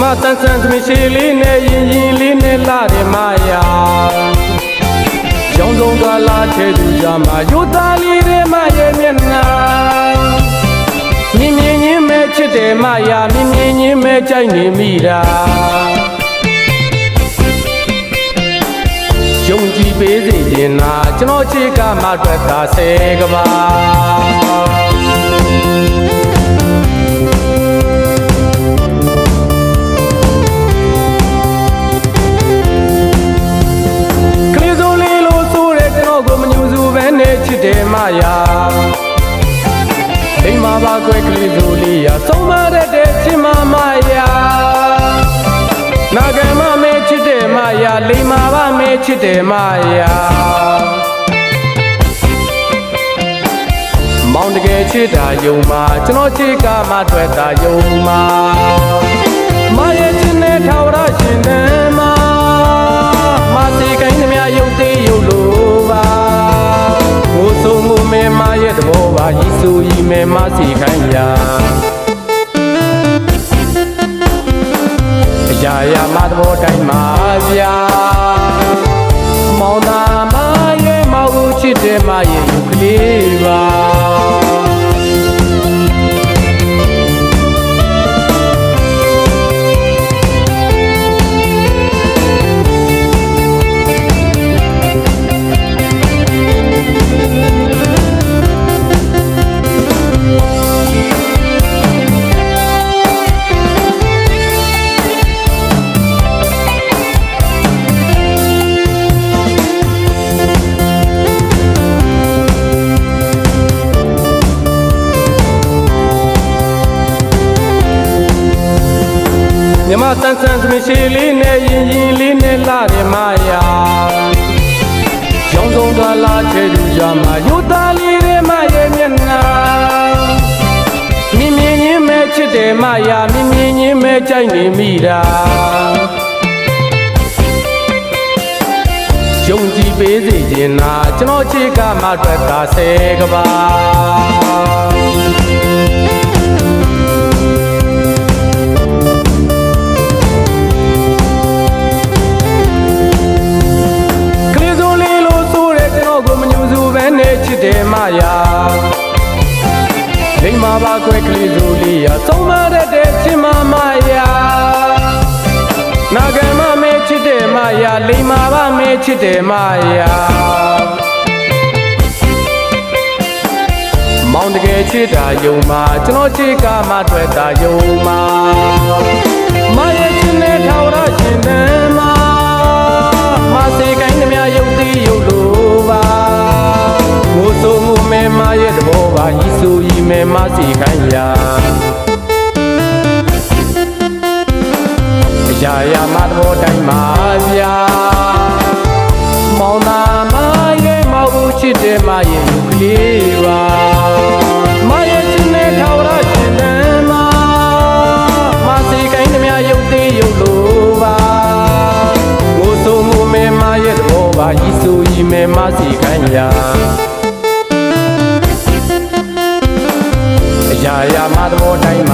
မရှိလေးနဲ့ရင်ရင်လေးနဲ့လာတယ်မယာရောင်စုံကလာချဲသူကြမှာယူသားလေးတွေမရဲ့မျက်နှာမြင်မြင်ချင်းပဲချစ်တယ်မယာမြင်မြင်ချင်းပဲကြိုက်နေမိတာယုံကြည်ပေးစေခြင်းနာကျွန်တော်ချစ်ကမှအတွက်သာဆဲကပါ မယာအိမ်မှာပါကွယ်ကလေးစိုးလေးရဆုံးမတဲ့တဲ့ချစ်မမယာနာဂမမဲချစ်တယ်မယာလိမ္မာပါမဲချစ်တယ်မယာမောင်တကယ်ချစ်တာယုံမှာကျွန်တော်ချစ်ကမှတွေ့တာယုံမှာ မဲမရဲ့သဘောပါဤဆိုဤမဲမစီကိုင်းရာအရာရာမသဘောတိုင်းမှာဗျာ မြမတန်ဆန်စမရှိလေးနဲ့ရင်ရင်လေးနဲ့လာတယ်မယာရောင်စုံကလာချဲသူကြမှာယူသားလေးတွေမရဲ့မျက်နှာမြင်မြင်ချင်းပဲချစ်တယ်မယာမြင်မြင်ချင်းပဲကြိုက်နေမိတာယုံကြည်ပေးစေခြင်းနာကျွန်တော်ချစ်ကမှအတွက်သာဆဲကပါ ချစ်တယ်မယာလိမ္မာပါကွယ်ကလေးစိုးလေးရဆုံးမတဲ့တဲ့ချစ်မမယာနာဂမမဲချစ်တယ်မယာလိမ္မာပါမဲချစ်တယ်မယာမောင်တကယ်ချစ်တာယုံမှာကျွန်တော်ချစ်ကမှတွေ့တာယုံမှာ ရဲ့သဘောပါဤဆိုဤမဲမစေကိုင်းရာအရာရာမသဘောတိုင်းမှာဗျာမောင်သာမရဲ့မောက်ဦးချစ်တဲ့မရဲ့လူကလေးပါမရဲ့ချစ်နဲ့ထာဝရရှင်တန်မှာမစေကိုင်းသမျှရုပ်သေးရုပ်လိုပါငိုဆိုငိုမဲမရဲ့သဘောပါဤဆိုဤမဲမစီခိုင်းရာ ရာရာမသဘောတိုင်း